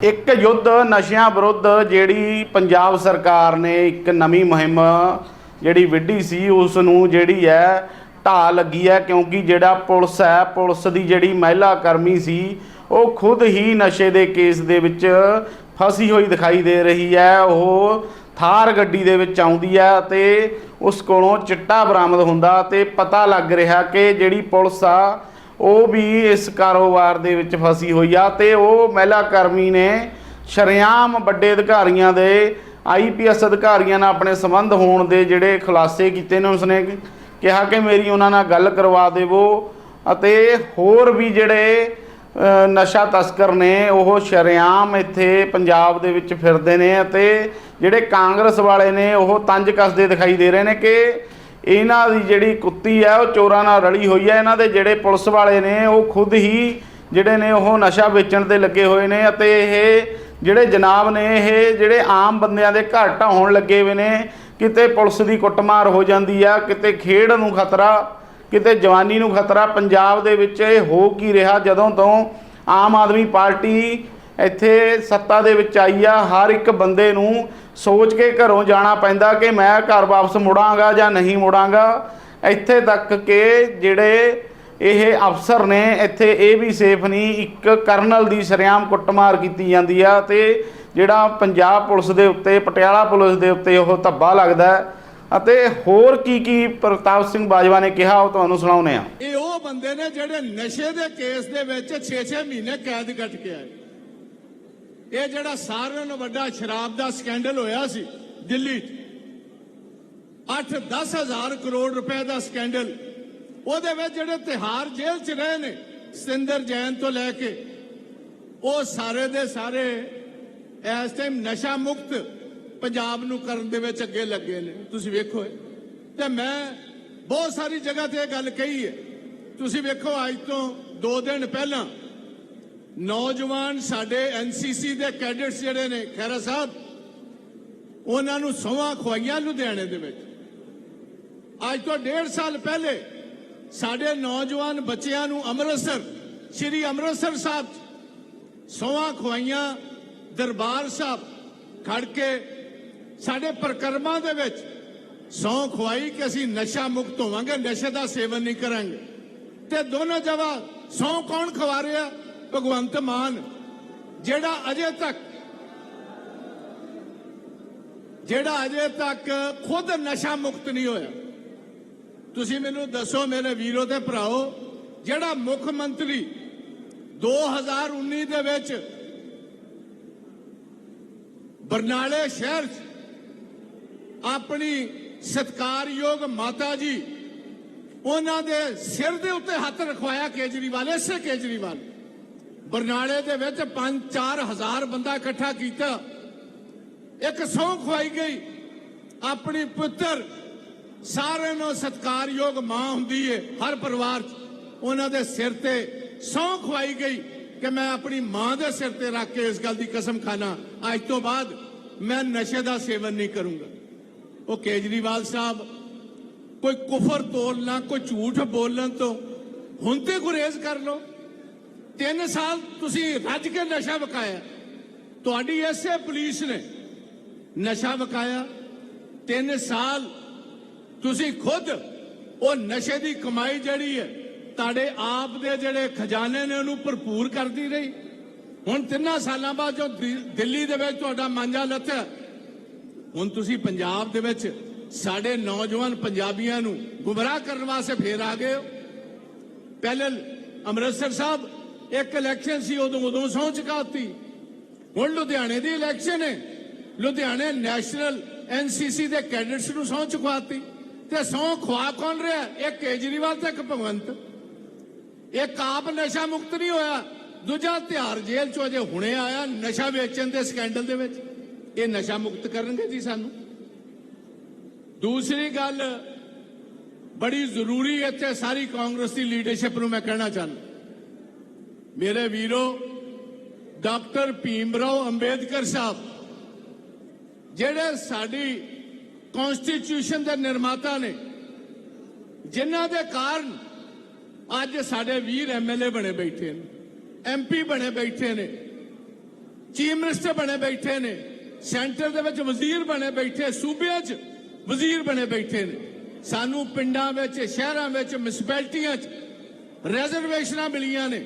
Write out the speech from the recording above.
ਇੱਕ ਯੁੱਧ ਨਸ਼ਿਆਂ ਵਿਰੁੱਧ ਜਿਹੜੀ ਪੰਜਾਬ ਸਰਕਾਰ ਨੇ ਇੱਕ ਨਵੀਂ ਮੁਹਿੰਮ ਜਿਹੜੀ ਵਿੱਢੀ ਸੀ ਉਸ ਨੂੰ ਜਿਹੜੀ ਹੈ ਢਾਹ ਲੱਗੀ ਹੈ ਕਿਉਂਕਿ ਜਿਹੜਾ ਪੁਲਿਸ ਹੈ, ਪੁਲਿਸ ਦੀ ਜਿਹੜੀ ਮਹਿਲਾ ਕਰਮੀ ਸੀ, ਉਹ ਖੁਦ ਹੀ ਨਸ਼ੇ ਦੇ ਕੇਸ ਦੇ ਵਿੱਚ ਫਸੀ ਹੋਈ ਦਿਖਾਈ ਦੇ ਰਹੀ ਹੈ। ਉਹ ਥਾਰ ਗੱਡੀ ਦੇ ਵਿੱਚ ਆਉਂਦੀ ਹੈ ਤੇ ਉਸ ਕੋਲੋਂ ਚਿੱਟਾ ਬਰਾਮਦ ਹੁੰਦਾ ਤੇ ਪਤਾ ਲੱਗ ਰਿਹਾ ਕਿ ਜਿਹੜੀ ਪੁਲਿਸ ਆ ਉਹ ਵੀ ਇਸ ਕਾਰੋਬਾਰ ਦੇ ਵਿੱਚ ਫਸੀ ਹੋਈ ਆ ਤੇ ਉਹ ਮਹਿਲਾ ਕਰਮੀ ਨੇ ਸ਼ਰੇਆਮ ਵੱਡੇ ਅਧਿਕਾਰੀਆਂ ਦੇ ਆਈਪੀਐਸ ਅਧਿਕਾਰੀਆਂ ਨਾਲ ਆਪਣੇ ਸੰਬੰਧ ਹੋਣ ਦੇ ਜਿਹੜੇ ਖੁਲਾਸੇ ਕੀਤੇ ਨੇ, ਉਸਨੇ ਕਿਹਾ ਕਿ ਮੇਰੀ ਉਹਨਾਂ ਨਾਲ ਗੱਲ ਕਰਵਾ ਦੇਵੋ ਅਤੇ ਹੋਰ ਵੀ ਜਿਹੜੇ ਨਸ਼ਾ ਤਸਕਰ ਨੇ, ਉਹ ਸ਼ਰੇਆਮ ਇੱਥੇ ਪੰਜਾਬ ਦੇ ਵਿੱਚ ਫਿਰਦੇ ਨੇ ਅਤੇ ਜਿਹੜੇ ਕਾਂਗਰਸ ਵਾਲੇ ਨੇ, ਉਹ ਤੰਜ ਕੱਸਦੇ ਦਿਖਾਈ ਦੇ ਰਹੇ ਨੇ ਕਿ ਇਹਨਾਂ ਦੀ ਜਿਹੜੀ ਕੁੱਤੀ ਹੈ ਉਹ ਚੋਰਾਂ ਨਾਲ ਰਲੀ ਹੋਈ ਹੈ ਇਹਨਾਂ ਦੇ ਜਿਹੜੇ ਪੁਲਿਸ ਵਾਲੇ ਨੇ, ਉਹ ਖੁਦ ਹੀ ਜਿਹੜੇ ਨੇ, ਉਹ ਨਸ਼ਾ ਵੇਚਣ ਤੇ ਲੱਗੇ ਹੋਏ ਨੇ ਅਤੇ ਇਹ ਜਿਹੜੇ ਜਨਾਬ ਨੇ, ਇਹ ਜਿਹੜੇ ਆਮ ਬੰਦਿਆਂ ਦੇ ਘਰ ਢਾਉਣ ਲੱਗੇ ਹੋਏ ਨੇ, ਕਿਤੇ ਪੁਲਿਸ ਦੀ ਕੁੱਟਮਾਰ ਹੋ ਜਾਂਦੀ ਆ, ਕਿਤੇ ਖੇਡ ਨੂੰ ਖਤਰਾ, ਕਿਤੇ ਜਵਾਨੀ ਨੂੰ ਖਤਰਾ। ਪੰਜਾਬ ਦੇ ਵਿੱਚ ਇਹ ਹੋ ਕੀ ਰਿਹਾ? ਜਦੋਂ ਤੋਂ ਆਮ ਆਦਮੀ ਪਾਰਟੀ ਇੱਥੇ ਸੱਤਾ ਦੇ ਵਿੱਚ ਆਈ ਆ, ਹਰ ਇੱਕ ਬੰਦੇ ਨੂੰ ਸੋਚ ਕੇ ਘਰੋਂ ਜਾਣਾ ਪੈਂਦਾ ਕਿ ਮੈਂ ਘਰ ਵਾਪਸ ਮੁੜਾਂਗਾ ਜਾਂ ਨਹੀਂ ਮੁੜਾਂਗਾ। ਇੱਥੇ ਤੱਕ ਕਿ ਜਿਹੜੇ ਇਹ ਅਫਸਰ ਨੇ, ਇੱਥੇ ਇਹ ਵੀ ਸੇਫ ਨਹੀਂ, ਇੱਕ ਕਰਨਲ ਦੀ ਸ਼ਰੇਆਮ ਕੁੱਟਮਾਰ ਕੀਤੀ ਜਾਂਦੀ ਆ ਤੇ ਜਿਹੜਾ ਪੰਜਾਬ ਪੁਲਿਸ ਦੇ ਉੱਤੇ, ਪਟਿਆਲਾ ਪੁਲਿਸ ਦੇ ਉੱਤੇ ਉਹ ਧੱਬਾ ਲੱਗਦਾ ਅਤੇ ਹੋਰ ਕੀ ਕੀ ਪ੍ਰਤਾਪ ਸਿੰਘ ਬਾਜਵਾ ਨੇ ਕਿਹਾ, ਉਹ ਤੁਹਾਨੂੰ ਸੁਣਾਉਨੇ ਆ ਇਹ ਉਹ ਬੰਦੇ ਨੇ ਜਿਹੜੇ ਨਸ਼ੇ ਦੇ ਕੇਸ ਦੇ ਵਿੱਚ 6-6 ਮਹੀਨੇ ਕੈਦ ਕੱਟ ਕੇ ਆਏ। ਇਹ ਜਿਹੜਾ ਸਾਰਿਆਂ ਨਾਲੋਂ ਵੱਡਾ ਸ਼ਰਾਬ ਦਾ ਸਕੈਂਡਲ ਹੋਇਆ ਸੀ ਦਿੱਲੀ 'ਚ 8-10 ਹਜ਼ਾਰ ਕਰੋੜ ਰੁਪਏ ਦਾ ਸਕੈਂਡਲ। ਉਹਦੇ ਵਿੱਚ ਜਿਹੜੇ ਤਿਹਾਰ ਜੇਲ੍ਹ 'ਚ ਰਹੇ ਨੇ ਸਿੰਦਰ ਜੈਨ ਤੋਂ ਲੈ ਕੇ, ਉਹ ਸਾਰੇ ਦੇ ਸਾਰੇ ਇਸ ਟਾਈਮ ਨਸ਼ਾ ਮੁਕਤ ਪੰਜਾਬ ਨੂੰ ਕਰਨ ਦੇ ਵਿੱਚ ਅੱਗੇ ਲੱਗੇ ਨੇ। ਤੁਸੀਂ ਵੇਖੋ ਤੇ ਮੈਂ ਬਹੁਤ ਸਾਰੀ ਜਗ੍ਹਾ ਤੇ ਇਹ ਗੱਲ ਕਹੀ ਹੈ। ਤੁਸੀਂ ਵੇਖੋ ਅੱਜ ਤੋਂ 2 ਦਿਨ ਪਹਿਲਾਂ ਨੌਜਵਾਨ ਸਾਡੇ ਐਨਸੀਸੀ ਦੇ ਕੈਡਟਸ ਜਿਹੜੇ ਨੇ ਖੈਰਾ ਸਾਹਿਬ, ਉਹਨਾਂ ਨੂੰ ਸੌਹਾਂ ਖਵਾਈਆਂ ਲੁਧਿਆਣੇ ਦੇ ਵਿੱਚ। ਅੱਜ ਤੋਂ 1.5 ਸਾਲ ਪਹਿਲੇ ਸਾਡੇ ਨੌਜਵਾਨ ਬੱਚਿਆਂ ਨੂੰ ਅੰਮ੍ਰਿਤਸਰ, ਸ੍ਰੀ ਅੰਮ੍ਰਿਤਸਰ ਸਾਹਿਬ 'ਚ ਸੌਹਾਂ ਖਵਾਈਆਂ ਦਰਬਾਰ ਸਾਹਿਬ ਖੜ ਕੇ ਸਾਡੇ ਪ੍ਰਕਰਮਾਂ ਦੇ ਵਿੱਚ ਸੌਂ ਖਵਾਈ ਕਿ ਅਸੀਂ ਨਸ਼ਾ ਮੁਕਤ ਹੋਵਾਂਗੇ, ਨਸ਼ੇ ਦਾ ਸੇਵਨ ਨਹੀਂ ਕਰਾਂਗੇ। ਤੇ ਦੋਨੋਂ ਜਗ੍ਹਾ ਸੌਂ ਕੌਣ ਖਵਾ ਰਿਹਾ? ਭਗਵੰਤ ਮਾਨ, ਜਿਹੜਾ ਅਜੇ ਤੱਕ, ਜਿਹੜਾ ਅਜੇ ਤੱਕ ਖੁਦ ਨਸ਼ਾ ਮੁਕਤ ਨਹੀਂ ਹੋਇਆ। ਤੁਸੀਂ ਮੈਨੂੰ ਦੱਸੋ ਮੇਰੇ ਵੀਰੋ ਤੇ ਭਰਾਓ, ਜਿਹੜਾ ਮੁੱਖ ਮੰਤਰੀ 2019 ਦੇ ਵਿੱਚ ਬਰਨਾਲੇ ਸ਼ਹਿਰ 'ਚ ਆਪਣੀ ਸਤਕਾਰਯੋਗ ਮਾਤਾ ਜੀ, ਉਹਨਾਂ ਦੇ ਸਿਰ ਦੇ ਉੱਤੇ ਹੱਥ ਰਖਵਾਇਆ ਕੇਜਰੀਵਾਲ, ਇਸੇ ਕੇਜਰੀਵਾਲ। ਬਰਨਾਲੇ ਦੇ ਵਿੱਚ 5-4 ਹਜ਼ਾਰ ਬੰਦਾ ਇਕੱਠਾ ਕੀਤਾ। ਇੱਕ ਸਹੁੰ ਖਵਾਈ ਗਈ। ਆਪਣੀ ਪੁੱਤਰ ਸਾਰਿਆਂ ਨੂੰ ਸਤਕਾਰਯੋਗ ਮਾਂ ਹੁੰਦੀ ਏ, ਹਰ ਪਰਿਵਾਰ 'ਚ। ਉਹਨਾਂ ਦੇ ਸਿਰ ਤੇ ਸਹੁੰ ਖਵਾਈ ਗਈ ਕਿ ਮੈਂ ਆਪਣੀ ਮਾਂ ਦੇ ਸਿਰ ਤੇ ਰੱਖ ਕੇ ਇਸ ਗੱਲ ਦੀ ਕਸਮ ਖਾਣਾ ਅੱਜ ਤੋਂ ਬਾਅਦ ਮੈਂ ਨਸ਼ੇ ਦਾ ਸੇਵਨ ਨਹੀਂ ਕਰੂੰਗਾ। ਉਹ ਕੇਜਰੀਵਾਲ ਸਾਹਿਬ, ਕੋਈ ਕੁਫਰ ਤੋਲਣਾ ਕੋਈ ਝੂਠ ਬੋਲਣ ਤੋਂ ਹੁਣ ਤੇ ਗੁਰੇਜ਼ ਕਰ ਲਓ। ਤਿੰਨ ਸਾਲ ਤੁਸੀਂ ਰੱਜ ਕੇ ਨਸ਼ਾ ਵਕਾਇਆ। ਤੁਹਾਡੀ ਐਸੇ ਪੁਲਿਸ ਨੇ ਨਸ਼ਾ ਵਕਾਇਆ। ਤਿੰਨ ਸਾਲ ਤੁਸੀਂ ਖੁਦ ਉਹ ਨਸ਼ੇ ਦੀ ਕਮਾਈ ਜਿਹੜੀ ਹੈ, ਤੁਹਾਡੇ ਆਪ ਦੇ ਜਿਹੜੇ ਖਜ਼ਾਨੇ ਨੇ ਉਹਨੂੰ ਭਰਪੂਰ ਕਰਦੀ ਰਹੀ। ਹੁਣ ਤਿੰਨਾਂ ਸਾਲਾਂ ਬਾਅਦ ਜੋ ਦਿੱਲੀ ਦੇ ਵਿੱਚ ਤੁਹਾਡਾ ਮਾਂਜਾ ਲੱਥਿਆ, ਹੁਣ ਤੁਸੀਂ ਪੰਜਾਬ ਦੇ ਵਿੱਚ ਸਾਡੇ ਨੌਜਵਾਨ ਪੰਜਾਬੀਆਂ ਨੂੰ ਗੁੰਮਰਾਹ ਕਰਨ ਵਾਸਤੇ ਫੇਰ ਆ ਗਏ ਹੋ। ਪਹਿਲੇ ਅੰਮ੍ਰਿਤਸਰ ਸਾਹਿਬ ਇੱਕ ਇਲੈਕਸ਼ਨ ਸੀ, ਉਦੋਂ ਉਦੋਂ ਸਹੁੰ ਚੁਕਾਤੀ। ਹੁਣ ਲੁਧਿਆਣੇ ਦੀ ਇਲੈਕਸ਼ਨ ਹੈ। ਲੁਧਿਆਣੇ ਨੈਸ਼ਨਲ ਐਨਸੀਸੀ ਦੇ ਕੈਡਿਟਸ ਨੂੰ ਸਹੁੰ ਚੁਕਵਾਤੀ ਤੇ ਸਹੁੰ ਖਵਾ ਕੌਣ ਰਿਹਾ? ਇੱਕ ਕੇਜਰੀਵਾਲ ਤੇ ਇੱਕ ਭਗਵੰਤ। ਇੱਕ ਆਪ ਨਸ਼ਾ ਮੁਕਤ ਨਹੀਂ ਹੋਇਆ। ਦੂਜਾ ਤਿਹਾਰ ਜੇਲ੍ਹ ਚੋਂ ਅਜੇ ਹੁਣੇ ਆਇਆ, ਨਸ਼ਾ ਵੇਚਣ ਦੇ ਸਕੈਂਡਲ ਦੇ ਵਿੱਚ। ਇਹ ਨਸ਼ਾ ਮੁਕਤ ਕਰਨਗੇ ਜੀ ਸਾਨੂੰ। ਦੂਸਰੀ ਗੱਲ, ਬੜੀ ਜ਼ਰੂਰੀ ਇੱਥੇ ਸਾਰੀ ਕਾਂਗਰਸ ਦੀ ਲੀਡਰਸ਼ਿਪ ਨੂੰ ਮੈਂ ਕਹਿਣਾ ਚਾਹੁੰਦਾ। ਮੇਰੇ ਵੀਰੋ, ਡਾਕਟਰ ਭੀਮ ਰਾਓ ਅੰਬੇਦਕਰ ਸਾਹਿਬ, ਜਿਹੜੇ ਸਾਡੀ ਕਨਸਟੀਟਿਊਸ਼ਨ ਦੇ ਨਿਰਮਾਤਾ ਨੇ, ਜਿਨ੍ਹਾਂ ਦੇ ਕਾਰਨ ਅੱਜ ਸਾਡੇ ਵੀਰ ਐਮਐਲਏ ਬਣੇ ਬੈਠੇ ਨੇ ਐਮਪੀ ਬਣੇ ਬੈਠੇ ਨੇ, ਚੀਫ ਮਿਨਿਸਟਰ ਬਣੇ ਬੈਠੇ ਨੇ, ਸੈਂਟਰ ਦੇ ਵਿੱਚ ਵਜ਼ੀਰ ਬਣੇ ਬੈਠੇ, ਸੂਬਿਆਂ 'ਚ ਵਜ਼ੀਰ ਬਣੇ ਬੈਠੇ ਨੇ। ਸਾਨੂੰ ਪਿੰਡਾਂ ਵਿੱਚ, ਸ਼ਹਿਰਾਂ ਵਿੱਚ ਮਿਊਨਿਸਪੈਲਿਟੀਆਂ 'ਚ ਰਿਜ਼ਰਵੇਸ਼ਨਾਂ ਮਿਲੀਆਂ ਨੇ।